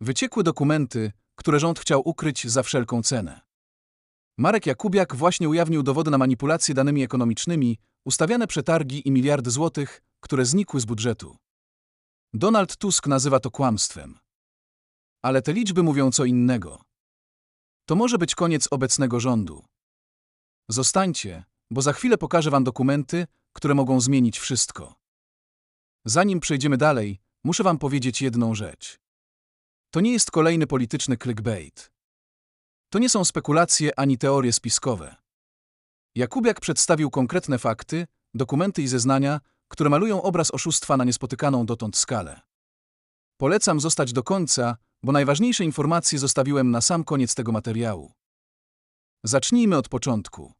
Wyciekły dokumenty, które rząd chciał ukryć za wszelką cenę. Marek Jakubiak właśnie ujawnił dowody na manipulacje danymi ekonomicznymi, ustawiane przetargi i miliardy złotych, które znikły z budżetu. Donald Tusk nazywa to kłamstwem. Ale te liczby mówią co innego. To może być koniec obecnego rządu. Zostańcie, bo za chwilę pokażę wam dokumenty, które mogą zmienić wszystko. Zanim przejdziemy dalej, muszę wam powiedzieć jedną rzecz. To nie jest kolejny polityczny clickbait. To nie są spekulacje ani teorie spiskowe. Jakubiak przedstawił konkretne fakty, dokumenty i zeznania, które malują obraz oszustwa na niespotykaną dotąd skalę. Polecam zostać do końca, bo najważniejsze informacje zostawiłem na sam koniec tego materiału. Zacznijmy od początku.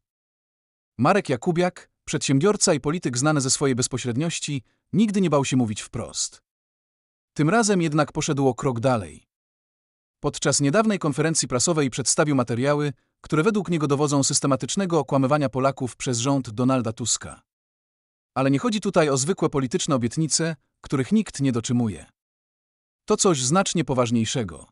Marek Jakubiak, przedsiębiorca i polityk znany ze swojej bezpośredniości, nigdy nie bał się mówić wprost. Tym razem jednak poszedł o krok dalej. Podczas niedawnej konferencji prasowej przedstawił materiały, które według niego dowodzą systematycznego okłamywania Polaków przez rząd Donalda Tuska. Ale nie chodzi tutaj o zwykłe polityczne obietnice, których nikt nie dotrzymuje. To coś znacznie poważniejszego.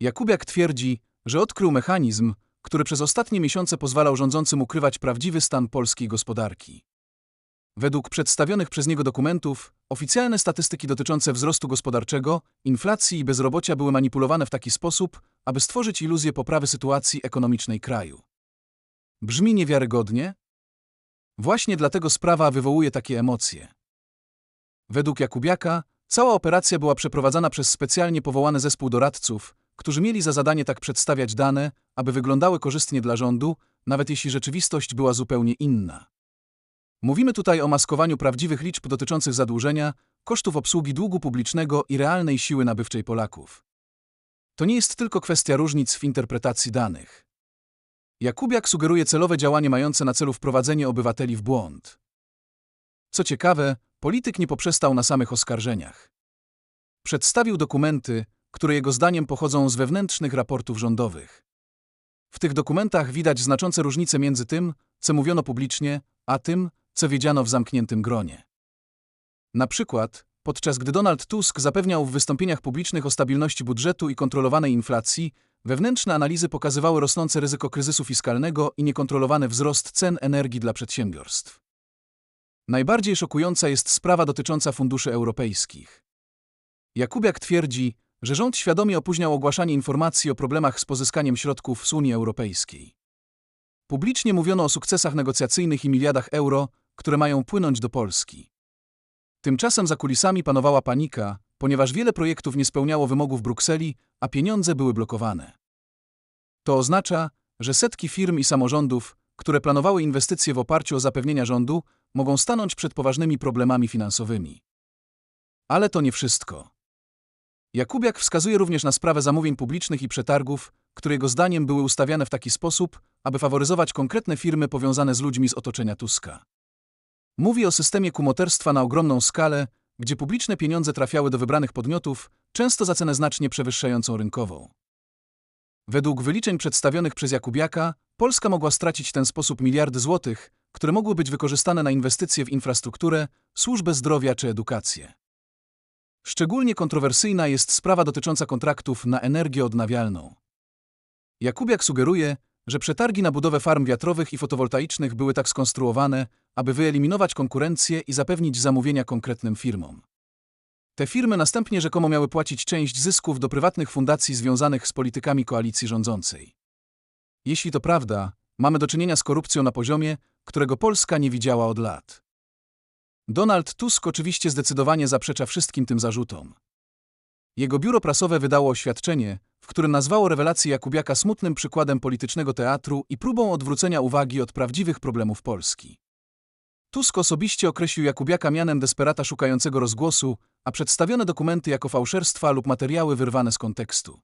Jakubiak twierdzi, że odkrył mechanizm, który przez ostatnie miesiące pozwalał rządzącym ukrywać prawdziwy stan polskiej gospodarki. Według przedstawionych przez niego dokumentów, oficjalne statystyki dotyczące wzrostu gospodarczego, inflacji i bezrobocia były manipulowane w taki sposób, aby stworzyć iluzję poprawy sytuacji ekonomicznej kraju. Brzmi niewiarygodnie? Właśnie dlatego sprawa wywołuje takie emocje. Według Jakubiaka, cała operacja była przeprowadzana przez specjalnie powołany zespół doradców, którzy mieli za zadanie tak przedstawiać dane, aby wyglądały korzystnie dla rządu, nawet jeśli rzeczywistość była zupełnie inna. Mówimy tutaj o maskowaniu prawdziwych liczb dotyczących zadłużenia, kosztów obsługi długu publicznego i realnej siły nabywczej Polaków. To nie jest tylko kwestia różnic w interpretacji danych. Jakubiak sugeruje celowe działanie mające na celu wprowadzenie obywateli w błąd. Co ciekawe, polityk nie poprzestał na samych oskarżeniach. Przedstawił dokumenty, które jego zdaniem pochodzą z wewnętrznych raportów rządowych. W tych dokumentach widać znaczące różnice między tym, co mówiono publicznie, a tym, co wiedziano w zamkniętym gronie. Na przykład, podczas gdy Donald Tusk zapewniał w wystąpieniach publicznych o stabilności budżetu i kontrolowanej inflacji, wewnętrzne analizy pokazywały rosnące ryzyko kryzysu fiskalnego i niekontrolowany wzrost cen energii dla przedsiębiorstw. Najbardziej szokująca jest sprawa dotycząca funduszy europejskich. Jakubiak twierdzi, że rząd świadomie opóźniał ogłaszanie informacji o problemach z pozyskaniem środków z Unii Europejskiej. Publicznie mówiono o sukcesach negocjacyjnych i miliardach euro, które mają płynąć do Polski. Tymczasem za kulisami panowała panika, ponieważ wiele projektów nie spełniało wymogów Brukseli, a pieniądze były blokowane. To oznacza, że setki firm i samorządów, które planowały inwestycje w oparciu o zapewnienia rządu, mogą stanąć przed poważnymi problemami finansowymi. Ale to nie wszystko. Jakubiak wskazuje również na sprawę zamówień publicznych i przetargów, które jego zdaniem były ustawiane w taki sposób, aby faworyzować konkretne firmy powiązane z ludźmi z otoczenia Tuska. Mówi o systemie kumoterstwa na ogromną skalę, gdzie publiczne pieniądze trafiały do wybranych podmiotów, często za cenę znacznie przewyższającą rynkową. Według wyliczeń przedstawionych przez Jakubiaka, Polska mogła stracić w ten sposób miliardy złotych, które mogły być wykorzystane na inwestycje w infrastrukturę, służbę zdrowia czy edukację. Szczególnie kontrowersyjna jest sprawa dotycząca kontraktów na energię odnawialną. Jakubiak sugeruje, że przetargi na budowę farm wiatrowych i fotowoltaicznych były tak skonstruowane, aby wyeliminować konkurencję i zapewnić zamówienia konkretnym firmom. Te firmy następnie rzekomo miały płacić część zysków do prywatnych fundacji związanych z politykami koalicji rządzącej. Jeśli to prawda, mamy do czynienia z korupcją na poziomie, którego Polska nie widziała od lat. Donald Tusk oczywiście zdecydowanie zaprzecza wszystkim tym zarzutom. Jego biuro prasowe wydało oświadczenie, w którym nazwało rewelację Jakubiaka smutnym przykładem politycznego teatru i próbą odwrócenia uwagi od prawdziwych problemów Polski. Tusk osobiście określił Jakubiaka mianem desperata szukającego rozgłosu, a przedstawione dokumenty jako fałszerstwa lub materiały wyrwane z kontekstu.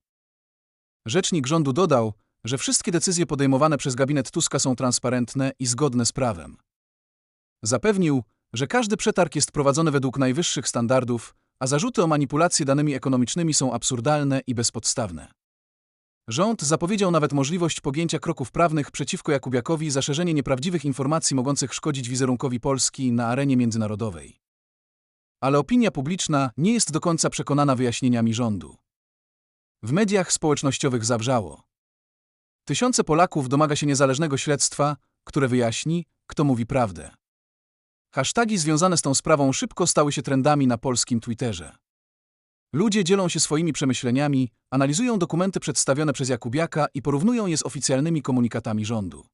Rzecznik rządu dodał, że wszystkie decyzje podejmowane przez gabinet Tuska są transparentne i zgodne z prawem. Zapewnił, że każdy przetarg jest prowadzony według najwyższych standardów, a zarzuty o manipulację danymi ekonomicznymi są absurdalne i bezpodstawne. Rząd zapowiedział nawet możliwość podjęcia kroków prawnych przeciwko Jakubiakowi za szerzenie nieprawdziwych informacji mogących szkodzić wizerunkowi Polski na arenie międzynarodowej. Ale opinia publiczna nie jest do końca przekonana wyjaśnieniami rządu. W mediach społecznościowych zawrzało. Tysiące Polaków domaga się niezależnego śledztwa, które wyjaśni, kto mówi prawdę. Hasztagi związane z tą sprawą szybko stały się trendami na polskim Twitterze. Ludzie dzielą się swoimi przemyśleniami, analizują dokumenty przedstawione przez Jakubiaka i porównują je z oficjalnymi komunikatami rządu.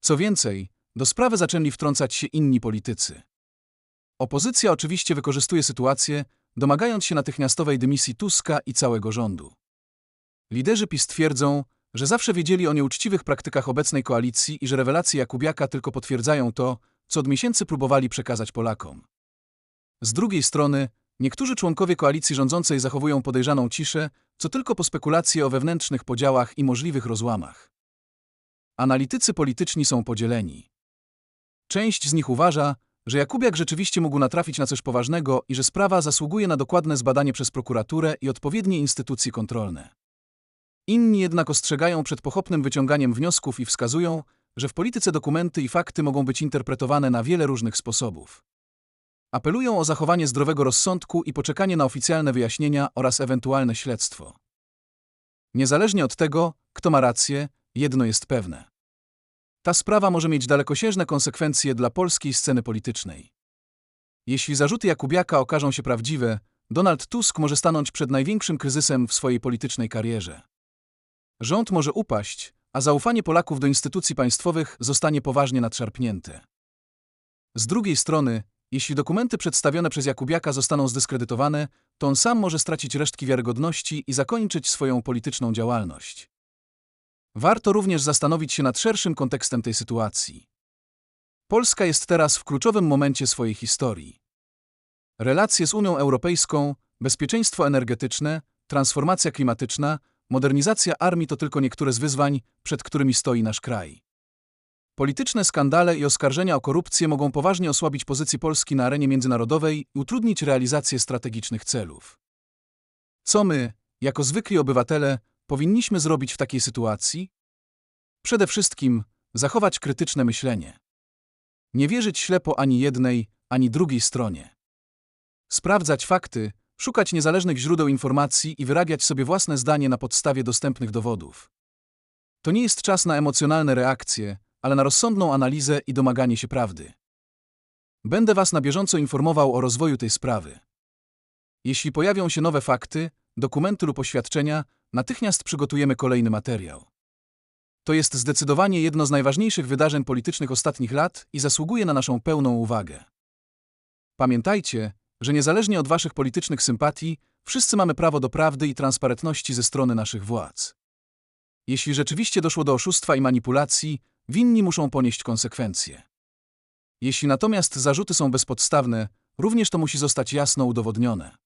Co więcej, do sprawy zaczęli wtrącać się inni politycy. Opozycja oczywiście wykorzystuje sytuację, domagając się natychmiastowej dymisji Tuska i całego rządu. Liderzy PiS twierdzą, że zawsze wiedzieli o nieuczciwych praktykach obecnej koalicji i że rewelacje Jakubiaka tylko potwierdzają to, co od miesięcy próbowali przekazać Polakom. Z drugiej strony, niektórzy członkowie koalicji rządzącej zachowują podejrzaną ciszę, co tylko po spekulacje o wewnętrznych podziałach i możliwych rozłamach. Analitycy polityczni są podzieleni. Część z nich uważa, że Jakubiak rzeczywiście mógł natrafić na coś poważnego i że sprawa zasługuje na dokładne zbadanie przez prokuraturę i odpowiednie instytucje kontrolne. Inni jednak ostrzegają przed pochopnym wyciąganiem wniosków i wskazują, że w polityce dokumenty i fakty mogą być interpretowane na wiele różnych sposobów. Apelują o zachowanie zdrowego rozsądku i poczekanie na oficjalne wyjaśnienia oraz ewentualne śledztwo. Niezależnie od tego, kto ma rację, jedno jest pewne. Ta sprawa może mieć dalekosiężne konsekwencje dla polskiej sceny politycznej. Jeśli zarzuty Jakubiaka okażą się prawdziwe, Donald Tusk może stanąć przed największym kryzysem w swojej politycznej karierze. Rząd może upaść, a zaufanie Polaków do instytucji państwowych zostanie poważnie nadszarpnięte. Z drugiej strony, jeśli dokumenty przedstawione przez Jakubiaka zostaną zdyskredytowane, to on sam może stracić resztki wiarygodności i zakończyć swoją polityczną działalność. Warto również zastanowić się nad szerszym kontekstem tej sytuacji. Polska jest teraz w kluczowym momencie swojej historii. Relacje z Unią Europejską, bezpieczeństwo energetyczne, transformacja klimatyczna, modernizacja armii to tylko niektóre z wyzwań, przed którymi stoi nasz kraj. Polityczne skandale i oskarżenia o korupcję mogą poważnie osłabić pozycję Polski na arenie międzynarodowej i utrudnić realizację strategicznych celów. Co my, jako zwykli obywatele, powinniśmy zrobić w takiej sytuacji? Przede wszystkim zachować krytyczne myślenie. Nie wierzyć ślepo ani jednej, ani drugiej stronie. Sprawdzać fakty, szukać niezależnych źródeł informacji i wyrabiać sobie własne zdanie na podstawie dostępnych dowodów. To nie jest czas na emocjonalne reakcje, ale na rozsądną analizę i domaganie się prawdy. Będę Was na bieżąco informował o rozwoju tej sprawy. Jeśli pojawią się nowe fakty, dokumenty lub oświadczenia, natychmiast przygotujemy kolejny materiał. To jest zdecydowanie jedno z najważniejszych wydarzeń politycznych ostatnich lat i zasługuje na naszą pełną uwagę. Pamiętajcie, że niezależnie od Waszych politycznych sympatii, wszyscy mamy prawo do prawdy i transparentności ze strony naszych władz. Jeśli rzeczywiście doszło do oszustwa i manipulacji, winni muszą ponieść konsekwencje. Jeśli natomiast zarzuty są bezpodstawne, również to musi zostać jasno udowodnione.